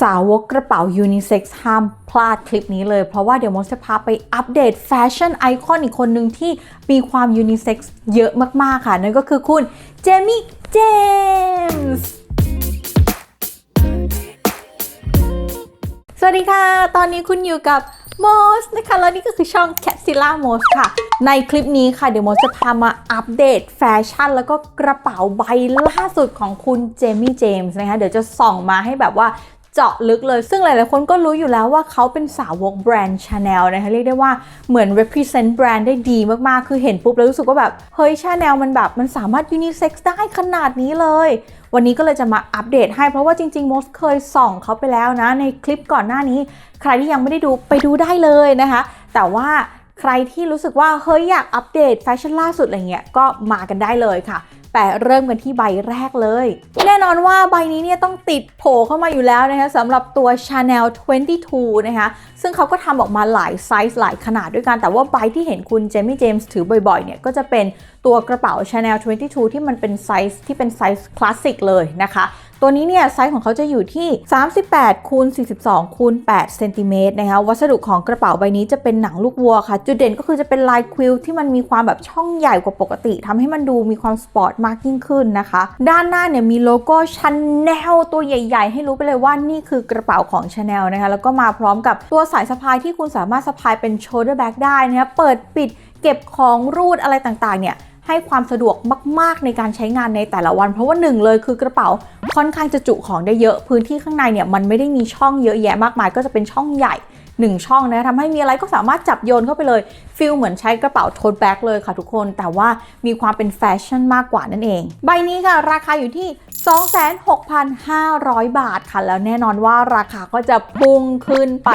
สาวกกระเป๋ายูนิเซ็กซ์ห้ามพลาดคลิปนี้เลย เพราะว่าเดี๋ยวมดจะพาไปอัปเดตแฟชั่นไอคอนอีกคนหนึ่งที่มีความยูนิเซ็กซ์เยอะมาก ๆ ค่ะ นั่นก็คือคุณเจมี่เจมส์สวัสดีค่ะ ตอนนี้คุณอยู่กับโมสนะคะแล้วนี่ก็คือช่อง Catzilla m o s ค่ะ ในคลิปนี้ค่ะ เดี๋ยวโมสจะพามาอัปเดตแฟชั่น แล้วก็กระเป๋าใบล่าสุดของคุณเจมี่เจมส์นะคะ เดี๋ยวจะส่องมาให้แบบว่า เจาะลึกเลย ซึ่งหลายๆคนก็รู้อยู่แล้วว่าเขาเป็นสาวกแบรนด์ Chanel นะคะเรียกได้ว่าเหมือน represent แบรนด์ได้ดีมากๆ คือเห็นปุ๊บแล้วรู้สึกว่าแบบ เฮ้ย Chanel มันแบบมันสามารถ unisex ได้ขนาดนี้เลย วันนี้ก็เลยจะมาอัปเดตให้เพราะว่าจริงๆมสเคยส่องเขาไปแล้วนะ ในคลิปก่อนหน้านี้ ใครที่ยังไม่ได้ดูไปดูได้เลยนะคะ แต่ว่าใครที่รู้สึกว่าเฮ้ยอยากอัปเดตแฟชั่นล่าสุดอะไรเงี้ยก็มากันได้เลยค่ะ แต่เริ่มกันที่ใบแรกเลย แน่นอนว่าใบนี้เนี่ยต้องติดโผล่เข้ามาอยู่แล้วนะคะสำหรับตัว Chanel 22 นะคะ ซึ่งเขาก็ทำออกมาหลายไซส์หลายขนาดด้วยกัน แต่ว่าใบที่เห็นคุณเจมี่เจมส์ถือบ่อยๆ เนี่ยก็จะเป็นตัวกระเป๋า Chanel 22 ที่มันเป็นไซส์ที่เป็นไซส์คลาสสิกเลยนะคะ ตัวนี้เนี่ยไซส์ของเขาจะอยู่ที่ 38คูณ42คูณ8เซนติเมตรนะคะวัสดุของกระเป๋าใบนี้จะเป็นหนังลูกวัวค่ะ จุดเด่นก็คือจะเป็นลายควิลที่มันมีความแบบช่องใหญ่กว่าปกติทำให้มันดูมีความสปอร์ตมากยิ่งขึ้นนะคะ ด้านหน้าเนี่ยมีโลโก้ Chanel ตัวใหญ่ ๆ ให้รู้ไปเลยว่านี่คือกระเป๋าของ Chanel นะคะแล้วก็มาพร้อมกับตัวสายสะพายที่คุณสามารถสะพายเป็น shoulder bag ได้นะคะเปิดปิดเก็บของรูดอะไรต่างๆเนี่ยให้ความสะดวกมาก ๆ ในการใช้งานในแต่ละวัน เพราะว่าหนึ่งเลยคือกระเป๋า ค่อนข้างจะจุของได้เยอะพื้นที่ข้างในเนี่ยมันไม่ได้มีช่องเยอะแยะมากมาย ก็จะเป็นช่องใหญ่1ช่องนะทำให้มีอะไรก็สามารถจับโยนเข้าไปเลยฟีลเหมือนใช้กระเป๋าโทนแบ็กเลยค่ะทุกคน แต่ว่ามีความเป็นแฟชั่นมากกว่านั่นเอง ใบนี้ค่ะ ราคาอยู่ที่ 26,500 บาทค่ะ แล้วแน่นอนว่าราคาก็จะพุ่งขึ้นไป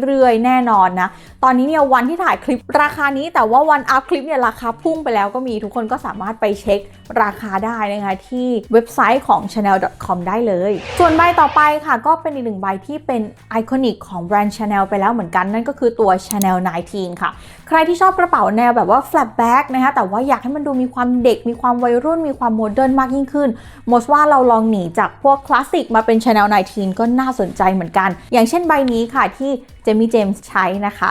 เรื่อยๆ แน่นอนนะ ตอนนี้เนี่ยวันที่ถ่ายคลิปราคานี้แต่ว่าวันอัพคลิปเนี่ยราคาพุ่งไปแล้วก็มีทุกคนก็สามารถไปเช็คราคาได้นะคะ ที่เว็บไซต์ของ chanel.com ได้เลย ส่วนใบต่อไปค่ะก็เป็นอีกหนึ่งใบที่เป็นไอคอนิกของแบรนด์ Chanel ไปแล้วเหมือนกัน นั่นก็คือตัว Chanel 19 ค่ะ ใครที่ชอบกระเป๋าแนวแบบว่า flat bag นะคะแต่ว่าอยากให้มันดูมีความเด็ก มีความวัยรุ่น มีความโมเดิร์นมากยิ่งขึ้นมสว่าเราลองหนีจากพวกคลาสสิกมาเป็น Chanel 19 ก็น่าสนใจเหมือนกัน อย่างเช่นใบนี้ค่ะที่เจมี่เจมส์ใช้นะคะ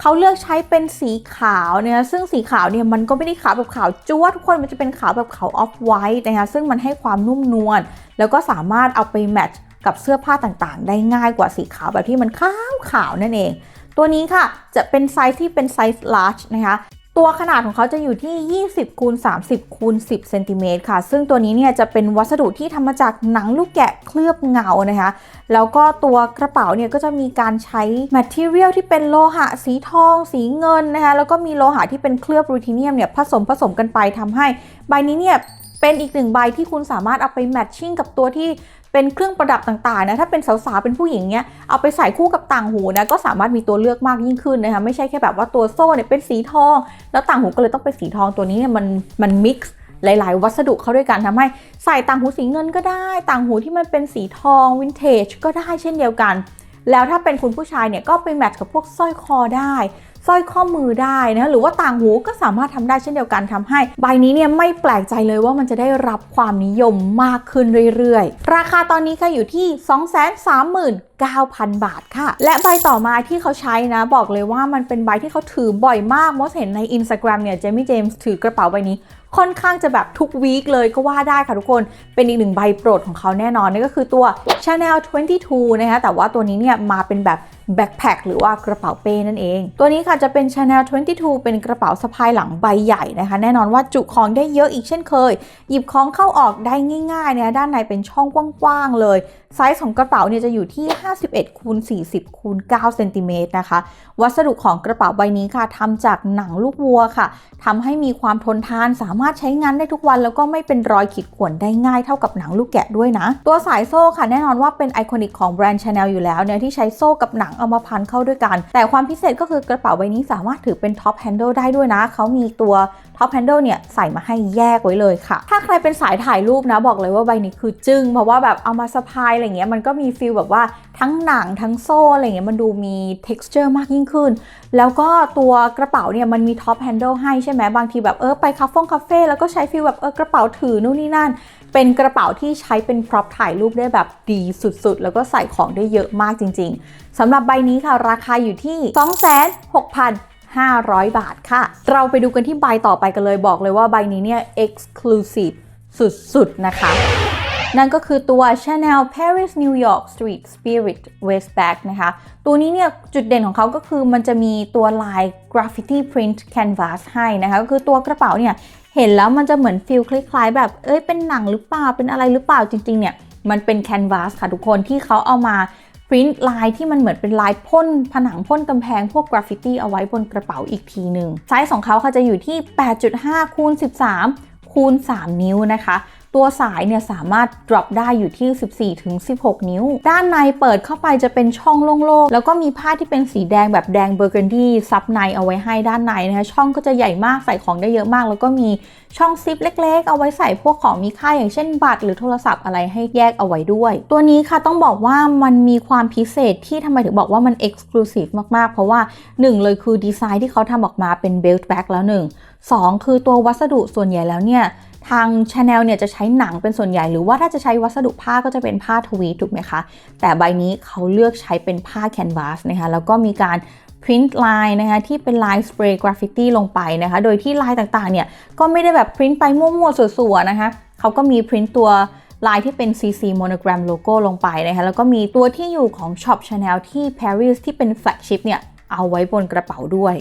เขาเลือกใช้เป็นสีขาวเนี่ยซึ่งสีขาวเนี่ยมันก็ไม่ได้ขาวแบบขาวจ้วทุกคนมันจะเป็นขาวแบบขาวออฟไวท์นะคะซึ่งมันให้ความนุ่มนวลแล้วก็สามารถเอาไปแมทช์กับเสื้อผ้าต่างๆ ได้ง่ายกว่าสีขาวแบบที่มันขาวขาวนั่นเอง ตัวนี้ค่ะจะเป็นไซส์ที่เป็นไซส์ large นะคะ ตัวขนาดของเขาจะอยู่ที่ 20คูณ30คูณ10เซนติเมตรค่ะ ซึ่งตัวนี้เนี่ยจะเป็นวัสดุที่ทำมาจากหนังลูกแกะเคลือบเงานะคะ แล้วก็ตัวกระเป๋าเนี่ยก็จะมีการใช้ material ที่เป็นโลหะสีทอง สีเงินนะคะ แล้วก็มีโลหะที่เป็นเคลือบรูทีเนียมเนี่ยผสมผสมกันไปทำให้ใบนี้เนี่ย เป็นอีกหนึ่งใบที่คุณสามารถเอาไปแมทชิ่งกับตัวที่เป็นเครื่องประดับต่างๆนะถ้าเป็นสาวๆเป็นผู้หญิงเนี่ยเอาไปใส่คู่กับต่างหูนะก็สามารถมีตัวเลือกมากยิ่งขึ้นนะคะไม่ใช่แค่แบบว่าตัวโซ่เนี่ยเป็นสีทอง แล้วต่างหูก็เลยต้องเป็นสีทองตัวนี้เนี่ยมันมันมิกซ์หลายๆ วัสดุเข้าด้วยกันทำให้ใส่ต่างหูสีเงินก็ได้ ต่างหูที่มันเป็นสีทองวินเทจก็ได้เช่นเดียวกัน แล้วถ้าเป็นคุณผู้ชายเนี่ยก็ไปแมทช์กับพวกสร้อยคอได้ สร้อยข้อมือได้นะหรือว่าต่างหูก็สามารถทำได้เช่นเดียวกันทำให้ ใบนี้เนี่ยไม่แปลกใจเลยว่ามันจะได้รับความนิยมมากขึ้นเรื่อยๆ ราคาตอนนี้ค่ะอยู่ที่ 239,000 บาทค่ะ และใบต่อมาที่เขาใช้นะ บอกเลยว่ามันเป็นใบที่เขาถือบ่อยมากมดเห็นใน Instagram เนี่ยเจมี่เจมส์ถือกระเป๋าใบนี้ ค่อนข้างจะแบบทุกวีคเลยก็ว่าได้ค่ะทุกคนเป็นอีกหนึ่งใบโปรดของเขาแน่นอนนั่นก็คือตัว Chanel 22 นะคะแต่ว่าตัวนี้เนี่ยมาเป็นแบบแบ็คแพคหรือว่ากระเป๋าเป้นั่นเอง ตัวนี้ค่ะจะเป็น Chanel 22 เป็นกระเป๋าสะพายหลังใบใหญ่นะคะ แน่นอนว่าจุของได้เยอะอีกเช่นเคย หยิบของเข้าออกได้ง่ายๆนะคะด้านในเป็นช่องกว้างๆเลย ไซส์ของกระเป๋าเนี่ยจะอยู่ที่ 51คูณ40คูณ9เซนติเมตรนะคะ วัสดุของกระเป๋าใบนี้ค่ะทำจากหนังลูกวัวค่ะทำให้มีความทนทานสามารถใช้งานได้ทุกวัน แล้วก็ไม่เป็นรอยขีดข่วนได้ง่ายเท่ากับหนังลูกแกะด้วยนะ ตัวสายโซ่ค่ะแน่นอนว่าเป็นไอคอนิกของแบรนด์ Chanel อยู่แล้วเนี่ยที่ใช้โซ่กับหนังเอามาพันเข้าด้วยกัน แต่ความพิเศษก็คือกระเป๋าใบนี้สามารถถือเป็นท็อปแฮนเดิลได้ด้วยนะเขามีตัวท็อปแฮนเดิลเนี่ยใส่มาให้แยกไว้เลยค่ะ ถ้าใครเป็นสายถ่ายรูปนะบอกเลยว่าใบนี้คือจึ้งเพราะว่าแบบเอามาสะพายอะไรเงี้ยมันก็มีฟีลแบบว่าทั้งหนังทั้งโซ่อะไรเงี้ยมันดูมี texture มากยิ่งขึ้น แล้วก็ตัวกระเป๋าเนี่ยมันมี top handle ให้ใช่ไหมบางทีแบบเออไปคาเฟ่คาเฟ่แล้วก็ใช้ฟีลแบบเออกระเป๋าถือนู่นนี่นั่น เป็นกระเป๋าที่ใช้เป็นพร็อพถ่ายรูปได้แบบดีสุดๆ แล้วก็ใส่ของได้เยอะมากจริง ๆสำหรับใบนี้ค่ะราคาอยู่ที่ 26,500 บาทค่ะ เราไปดูกันที่ใบต่อไปกันเลยบอกเลยว่าใบนี้เนี่ย exclusive สุดๆ นะคะ นั่นก็คือตัว Chanel Paris New York Street Spirit Waist Bag นะคะ ตัวนี้เนี่ยจุดเด่นของเขาก็คือมันจะมีตัวลาย Graffiti Print Canvas ให้นะคะ ก็คือตัวกระเป๋าเนี่ยเห็นแล้วมันจะเหมือนฟิลคล้ายๆ แบบเอ้ยเป็นหนังหรือเปล่า เป็นอะไรหรือเปล่าจริงๆเนี่ยมันเป็นแคนวาสค่ะทุกคนที่เขาเอามาปริ้นลายที่มันเหมือนเป็นลายพ่นผนังพ่นกำแพงพวกกราฟฟิตี้เอาไว้บนกระเป๋าอีกทีหนึ่งไซส์ของเขาค่ะจะอยู่ที่ 8.5คูณ13คูณ3 นิ้วนะคะ ตัวสายเนี่ยสามารถ drop ได้อยู่ที่ 14ถึง16 นิ้ว ด้านในเปิดเข้าไปจะเป็นช่องโล่งๆ แล้วก็มีผ้าที่เป็นสีแดงแบบแดงเบอร์เกนดี้ซับในเอาไว้ให้ด้านในนะคะ ช่องก็จะใหญ่มากใส่ของได้เยอะมาก แล้วก็มีช่องซิปเล็กๆ เอาไว้ใส่พวกของมีค่าอย่างเช่นบัตร หรือโทรศัพท์อะไรให้แยกเอาไว้ด้วย ตัวนี้ค่ะต้องบอกว่ามันมีความพิเศษที่ทำไมถึงบอกว่ามัน exclusive มากๆ เพราะว่า 1 เลยคือดีไซน์ที่เขาทำออกมาเป็น belt bag แล้วหนึ่งสองคือตัววัสดุส่วนใหญ่แล้วเนี่ย ทาง Chanel เนี่ยจะใช้หนังเป็นส่วนใหญ่หรือว่าถ้าจะใช้วัสดุผ้าก็จะเป็นผ้าทวีตถูกไหมคะ แต่ใบนี้เขาเลือกใช้เป็นผ้าแคนวาสนะคะแล้วก็มีการพิมพ์ลายนะคะที่เป็นลายสเปรย์กราฟฟิตี้ลงไปนะคะ โดยที่ลายต่างๆเนี่ยก็ไม่ได้แบบพิมพ์ไปมั่วๆสัวๆนะคะเขาก็มีพิมพ์ตัวลายที่เป็น CC monogram logo ลงไปนะคะแล้วก็มีตัวที่อยู่ของช็อป Chanel ที่ Paris ที่เป็นแฟลกชิพเนี่ยเอาไว้บนกระเป๋าด้วย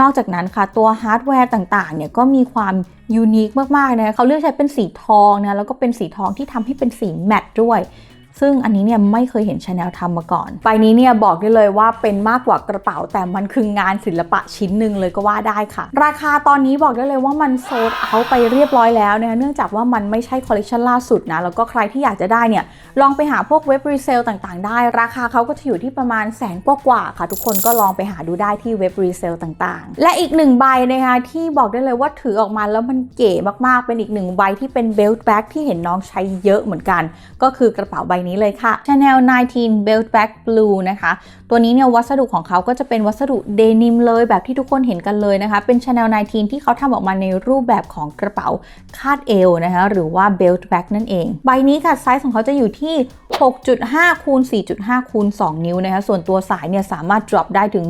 นอกจากนั้นค่ะตัวฮาร์ดแวร์ต่างๆเนี่ยก็มีความยูนิคมากๆนะคะเขาเลือกใช้เป็นสีทองนะแล้วก็เป็นสีทองที่ทำให้เป็นสีแมตต์ด้วย ซึ่งอันนี้เนี่ยไม่เคยเห็นชาแนลทำมาก่อน ใบนี้เนี่ยบอกได้เลยว่าเป็นมากกว่ากระเป๋า แต่มันคืองานศิลปะชิ้นหนึ่งเลยก็ว่าได้ค่ะ ราคาตอนนี้บอกได้เลยว่ามันโซดเอาไปเรียบร้อยแล้วนะคะเนื่องจากว่ามันไม่ใช่คอลเลคชันล่าสุดนะ แล้วก็ใครที่อยากจะได้เนี่ยลองไปหาพวกเว็บรีเซลต่างๆ ได้ ราคาเขาก็จะอยู่ที่ประมาณแสนกว่าๆค่ะ ทุกคนก็ลองไปหาดูได้ที่เว็บรีเซลต่างๆ และอีกหนึ่งใบนะคะที่บอกได้เลยว่าถือออกมาแล้วมันเก๋มากๆเป็นอีกหนึ่งใบที่เป็นเบลต์แบ็กที่เห็นน้องใช้เยอะเหมือนกัน ก็คือกระเป๋าใบนี้เลยค่ะ Chanel 19 Belt Bag Blue นะคะ ตัวนี้เนี่ยวัสดุของเขาก็จะเป็นวัสดุเดนิมเลยแบบที่ทุกคนเห็นกันเลยนะคะ เป็น Chanel 19 ที่เขาทำออกมาในรูปแบบของกระเป๋าคาดเอวนะคะ หรือว่า Belt Bag นั่นเอง ใบนี้ค่ะไซส์ของเขาจะอยู่ที่ 6.5 คูณ 4.5 คูณ 2 นิ้วนะคะ ส่วนตัวสายเนี่ยสามารถ drop ได้ถึง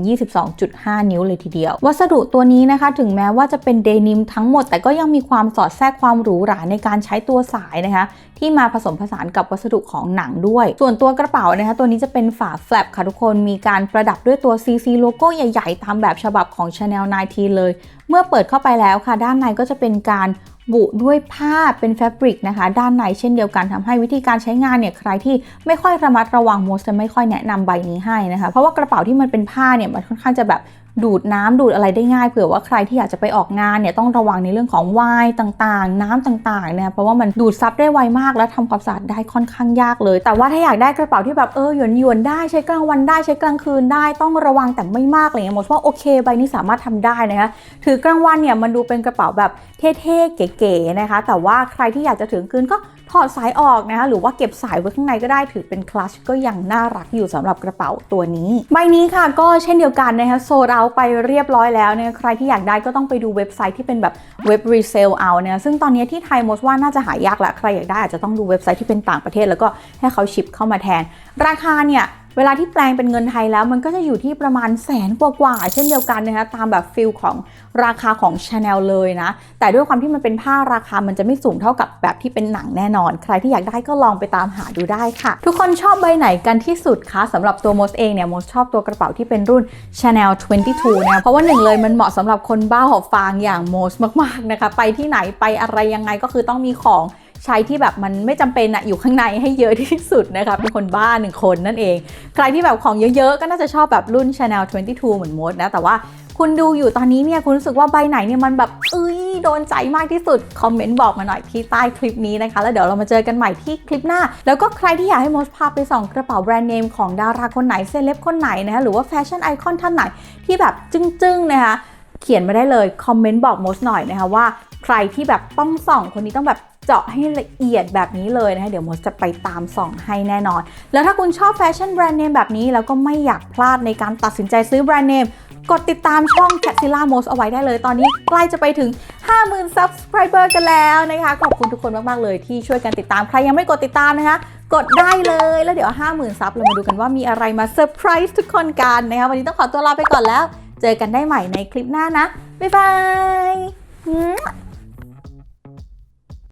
22.5 นิ้วเลยทีเดียว วัสดุตัวนี้นะคะ ถึงแม้ว่าจะเป็นเดนิมทั้งหมด แต่ก็ยังมีความสอดแทรกความหรูหราในการใช้ตัวสายนะคะ ที่มาผสมผสานกับวัสดุของหนังด้วย ส่วนตัวกระเป๋านะคะ ตัวนี้จะเป็นฝาแฟลปค่ะทุกคน มีการประดับด้วยตัว CC โลโก้ใหญ่ ๆ ตามแบบฉบับของ Chanel 19เลย เมื่อเปิดเข้าไปแล้วค่ะ ด้านในก็จะเป็นการ บุด้วยผ้าเป็นแฟบริกนะคะ ด้านในเช่นเดียวกันทำให้วิธีการใช้งานเนี่ยใครที่ไม่ค่อยระมัดระวังโมสจะไม่ค่อยแนะนำใบนี้ให้นะคะ เพราะว่ากระเป๋าที่มันเป็นผ้าเนี่ยมันค่อนข้างจะแบบ ดูดน้ำดูดอะไรได้ง่ายเผื่อว่าใครที่อยากจะไปออกงานเนี่ยต้องระวังในเรื่องของวน์ต่างๆ น้ำต่างๆเนี่ยเพราะว่ามันดูดซับได้ไวมากและทำความสะอาดได้ค่อนข้างยากเลย แต่ว่าถ้าอยากได้กระเป๋าที่แบบเออหยวนหยวนได้ใช้กลางวันได้ใช้กลางคืนได้ต้องระวังแต่ไม่มากอะไรเงี้ยหมดว่าโอเคใบนี้สามารถทำได้นะคะถือกลางวันเนี่ยมันดูเป็นกระเป๋าแบบเท่ๆเก๋ๆนะคะ แต่ว่าใครที่อยากจะถือกลางคืนก็ถอดสายออกนะคะหรือว่าเก็บสายไว้ข้างในก็ได้ถือเป็นคลัชก็ยังน่ารักอยู่สำหรับกระเป๋าตัวนี้ ใบนี้ค่ะก็เช่นเดียวกันนะคะโซลเอาไปเรียบร้อยแล้วเนี่ยใครที่อยากได้ก็ต้องไปดูเว็บไซต์ที่เป็นแบบเว็บรีเซลเอาเนี่ยซึ่งตอนนี้ที่ไทยมดว่าน่าจะหายากละใครอยากได้อาจจะต้องดูเว็บไซต์ที่เป็นต่างประเทศ แล้วก็ให้เขาชิปเข้ามาแทน ราคาเนี่ย เวลาที่แปลงเป็นเงินไทยแล้วมันก็จะอยู่ที่ประมาณแสนกว่าๆเช่นเดียวกันนะคะตามแบบฟิลของราคาของ Chanel เลยนะ แต่ด้วยความที่มันเป็นผ้าราคามันจะไม่สูงเท่ากับแบบที่เป็นหนังแน่นอน ใครที่อยากได้ก็ลองไปตามหาดูได้ค่ะ ทุกคนชอบใบไหนกันที่สุดคะสำหรับตัวโมสเองเนี่ยโมสชอบตัวกระเป๋าที่เป็นรุ่น Chanel 22 นะเพราะว่าหนึ่งเลยมันเหมาะสำหรับคนบ้าหอบฟางอย่างโมสมากๆนะคะไปที่ไหนไปอะไรยังไงก็คือต้องมีของ ใช้ที่แบบมันไม่จำเป็นอะอยู่ข้างในให้เยอะที่สุดนะคะเป็นคนบ้าหนึ่งคนนั่นเอง ใครที่แบบของเยอะๆ ก็น่าจะชอบแบบรุ่น Chanel 22 เหมือนมดนะ แต่ว่าคุณดูอยู่ตอนนี้เนี่ยคุณรู้สึกว่าใบไหนเนี่ยมันแบบเอ้ยโดนใจมากที่สุด คอมเมนต์บอกมาหน่อยที่ใต้คลิปนี้นะคะ แล้วเดี๋ยวเรามาเจอกันใหม่ที่คลิปหน้า แล้วก็ใครที่อยากให้มดพาไปส่องกระเป๋าแบรนด์เนมของดาราคนไหนเซเลบคนไหนนะคะหรือว่าแฟชั่นไอคอนท่านไหนที่แบบจึ้งๆนะคะเขียนมาได้เลยคอมเมนต์บอกมดหน่อยนะคะว่า ใครที่แบบต้องส่องคนนี้ต้องแบบ เจาะให้ละเอียดแบบนี้เลยนะคะเดี๋ยวมดจะไปตามส่องให้แน่นอน แล้วถ้าคุณชอบแฟชั่นแบรนด์เนมแบบนี้ แล้วก็ไม่อยากพลาดในการตัดสินใจซื้อแบรนด์เนมกดติดตามช่อง c a t z i l l a m o s เอาไว้ได้เลย ตอนนี้ใกล้จะไปถึง 50,000 subscriber กันแล้วนะคะ ขอบคุณทุกคนมาก ๆ เลยที่ช่วยกันติดตาม ใครยังไม่กดติดตามนะคะ กดได้เลย แล้วเดี๋ยว 50,000 ซับเรามาดูกันว่ามีอะไรมาเซอร์ไพรส์ทุกคนกันนะคะ วันนี้ต้องขอตัวลาไปก่อนแล้ว เจอกันได้ใหม่ในคลิปหน้านะ บ๊ายบาย